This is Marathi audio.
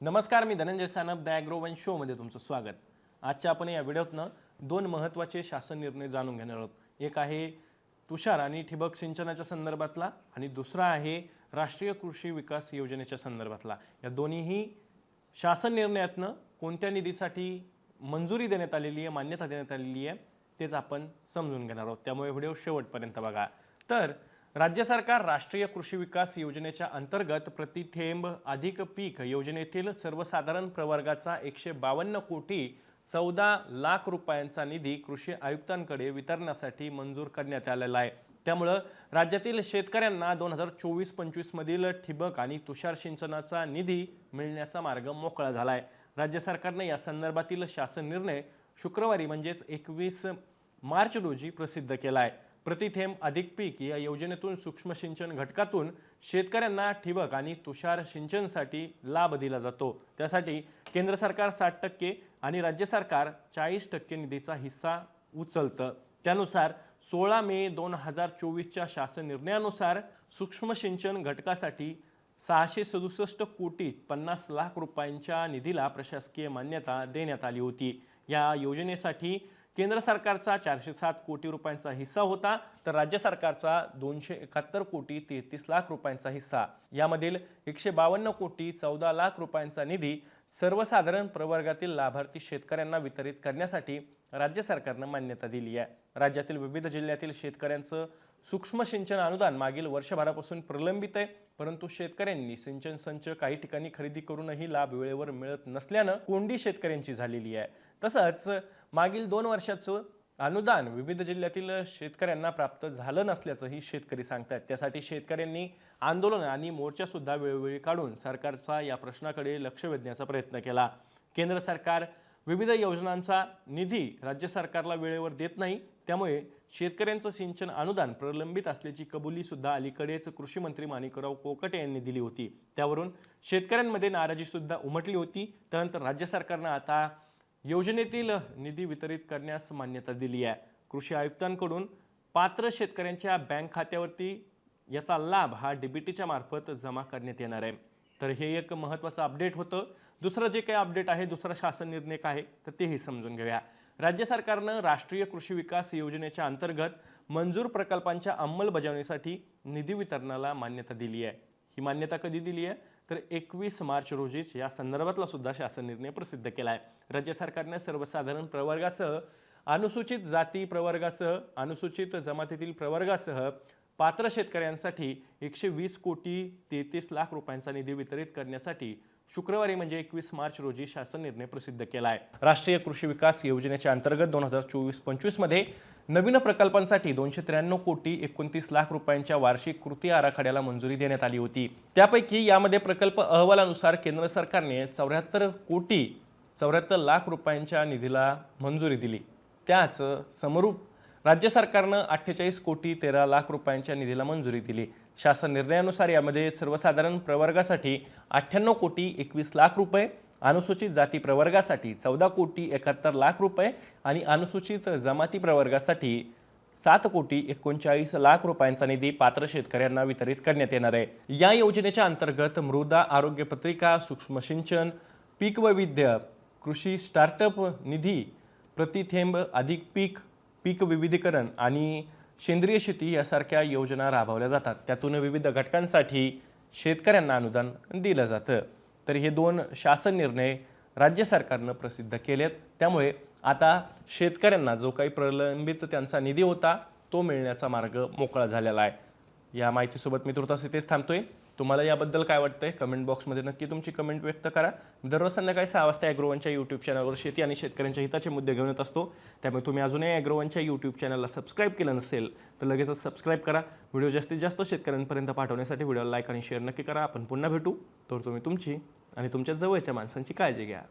नमस्कार मी धनंजय सानप द ॲग्रोवन शोमध्ये तुमचं स्वागत. आजच्या आपण या व्हिडिओतनं दोन महत्त्वाचे शासन निर्णय जाणून घेणार आहोत. एक आहे तुषार आणि ठिबक सिंचनाच्या संदर्भातला आणि दुसरा आहे राष्ट्रीय कृषी विकास योजनेच्या संदर्भातला. या दोन्हीही शासन निर्णयातनं कोणत्या निधीसाठी मंजुरी देण्यात आलेली आहे मान्यता देण्यात आलेली आहे तेच आपण समजून घेणार आहोत. त्यामुळे व्हिडिओ शेवटपर्यंत बघा. तर राज्य सरकार राष्ट्रीय कृषी विकास योजनेच्या अंतर्गत प्रतिथेंब अधिक पीक योजनेतील सर्वसाधारण प्रवर्गाचा एकशे बावन्न कोटी चौदा लाख रुपयांचा निधी कृषी आयुक्तांकडे वितरणासाठी मंजूर करण्यात आलेला आहे. त्यामुळं राज्यातील शेतकऱ्यांना दोन हजार चोवीस पंचवीसमधील ठिबक आणि तुषार सिंचनाचा निधी मिळण्याचा मार्ग मोकळा झाला आहे राज्य सरकारने या संदर्भातील शासन निर्णय शुक्रवारी म्हणजेच एकवीस मार्च रोजी प्रसिद्ध केला आहे प्रतिथेंब अधिक पीक या योजनेतून सूक्ष्म सिंचन घटकातून शेतकऱ्यांना ठिबक आणि तुषार सिंचनसाठी लाभ दिला जातो. त्यासाठी केंद्र सरकार साठ टक्के आणि राज्य सरकार चाळीस टक्के निधीचा हिस्सा उचलतं. त्यानुसार सोळा मे दोन हजार चोवीसच्या शासन निर्णयानुसार सूक्ष्म सिंचन घटकासाठी सहाशे सदुसष्ट कोटी पन्नास लाख रुपयांच्या निधीला प्रशासकीय मान्यता देण्यात आली होती. या योजनेसाठी केंद्र सरकारचा चारशे सात कोटी रुपयांचा हिस्सा होता तर राज्य सरकारचा दोनशे एकाहत्तर कोटी तेहतीस लाख रुपयांचा हिस्सा. यामधील एकशे बावन्न कोटी चौदा लाख रुपयांचा निधी सर्वसाधारण प्रवर्गातील लाभार्थी शेतकऱ्यांना वितरित करण्यासाठी राज्य सरकारनं मान्यता दिली आहे. राज्यातील विविध जिल्ह्यातील शेतकऱ्यांचं सूक्ष्म सिंचन अनुदान मागील वर्षभरापासून प्रलंबित आहे परंतु शेतकऱ्यांनी सिंचन संच काही ठिकाणी खरेदी करूनही लाभ वेळेवर मिळत नसल्यानं कोंडी शेतकऱ्यांची झालेली आहे. तसंच मागील दोन वर्षाचं अनुदान विविध जिल्ह्यातील शेतकऱ्यांना प्राप्त झालं नसल्याचंही शेतकरी सांगतात त्यासाठी शेतकऱ्यांनी आंदोलन आणि मोर्चासुद्धा वेळोवेळी काढून सरकारचा या प्रश्नाकडे लक्ष वेधण्याचा प्रयत्न केला. केंद्र सरकार विविध योजनांचा निधी राज्य सरकारला वेळेवर देत नाही त्यामुळे शेतकऱ्यांचं सिंचन अनुदान प्रलंबित असल्याची कबुली सुद्धा अलीकडेच कृषी मंत्री माणिकराव कोकटे यांनी दिली होती. त्यावरून शेतकऱ्यांमध्ये नाराजी सुद्धा उमटली होती. त्यानंतर राज्य सरकारनं आता योजनेतील निधी वितरित करण्यास मान्यता दिली आहे. कृषी आयुक्तांकडून पात्र शेतकऱ्यांच्या बँक खात्यावरती याचा लाभ हा डीबीटीच्या मार्फत जमा करण्यात येणार आहे. तर हे एक महत्त्वाचं अपडेट होतं. दुसरं जे काही अपडेट आहे दुसरा शासन निर्णय काय आहे तर तेही समजून घेऊया. राज्य सरकारनं राष्ट्रीय कृषी विकास योजनेच्या अंतर्गत मंजूर प्रकल्पांच्या अंमलबजावणीसाठी निधी वितरणाला मान्यता दिली आहे. ही मान्यता कधी दिली आहे? तर एकवीस मार्च रोजीच या संदर्भातला सुद्धा शासन निर्णय प्रसिद्ध केला आहे राज्य सरकारने सर्वसाधारण प्रवर्गासह अनुसूचित जाती प्रवर्गासह अनुसूचित जमातीतील प्रवर्गासह पात्र शेतकऱ्यांसाठी एकशे वीस कोटी तेहतीस लाख रुपयांचा निधी वितरित करण्यासाठी शुक्रवारी म्हणजे एकवीस मार्च रोजी शासन निर्णय प्रसिद्ध केला आहे. राष्ट्रीय कृषी विकास योजनेच्या अंतर्गत दोन हजार चोवीस पंचवीसमध्ये नवीन प्रकल्पांसाठी दोनशे त्र्याण्णव कोटी एकोणतीस लाख रुपयांच्या वार्षिक कृती आराखड्याला मंजुरी देण्यात आली होती. त्यापैकी यामध्ये प्रकल्प अहवालानुसार केंद्र सरकारने चौऱ्याहत्तर कोटी चौऱ्याहत्तर लाख रुपयांच्या निधीला मंजुरी दिली. त्याच समरूप राज्य सरकारनं अठ्ठेचाळीस कोटी तेरा लाख रुपयांच्या निधीला मंजुरी दिली. शासन निर्णयानुसार यामध्ये सर्वसाधारण प्रवर्गासाठी अठ्ठ्याण्णव कोटी एकवीस लाख रुपये अनुसूचित जाती प्रवर्गासाठी चौदा कोटी एकाहत्तर लाख रुपये आणि अनुसूचित जमाती प्रवर्गासाठी सात कोटी एकोणचाळीस लाख रुपयांचा निधी पात्र शेतकऱ्यांना वितरित करण्यात येणार आहे. या योजनेच्या अंतर्गत मृदा आरोग्य पत्रिका सूक्ष्म सिंचन पीक वैविध्य कृषी स्टार्टअप निधी प्रतिथेंब अधिक पीक पीक विविधीकरण आणि सेंद्रिय शेती यासारख्या योजना राबवल्या जातात. त्यातून विविध घटकांसाठी शेतकऱ्यांना अनुदान दिलं जातं. तर हे दोन शासन निर्णय राज्य सरकारनं प्रसिद्ध केलेत. त्यामुळे आता शेतकऱ्यांना जो काही प्रलंबित त्यांचा निधी होता तो मिळण्याचा मार्ग मोकळा झालेला आहे. या माहितीसोबत मी तुर्तास इथेच थांबतोय. तुम्हाला याबद्दल काय वाटतंय? कमेंट बॉक्समध्ये नक्की तुमची कमेंट व्यक्त करा. दररोज संध्याकाळी सहा वाजता ॲग्रोवनच्या यूट्यूब चॅनलवर शेती आणि शेतकऱ्यांच्या हिताचे मुद्दे घेऊन येत असतो. त्यामुळे तुम्ही अजूनही ॲग्रोवनच्या यूट्यूब चॅनलला सबस्क्राईब केलं नसेल तर लगेचच सबस्क्राईब करा. व्हिडिओ जास्तीत जास्त शेतकऱ्यांपर्यंत पाठवण्यासाठी व्हिडिओला लाईक आणि शेअर नक्की करा. आपण पुन्हा भेटू. तर तुम्ही तुमची आणि तुमच्या जवळच्या माणसांची काळजी घ्या.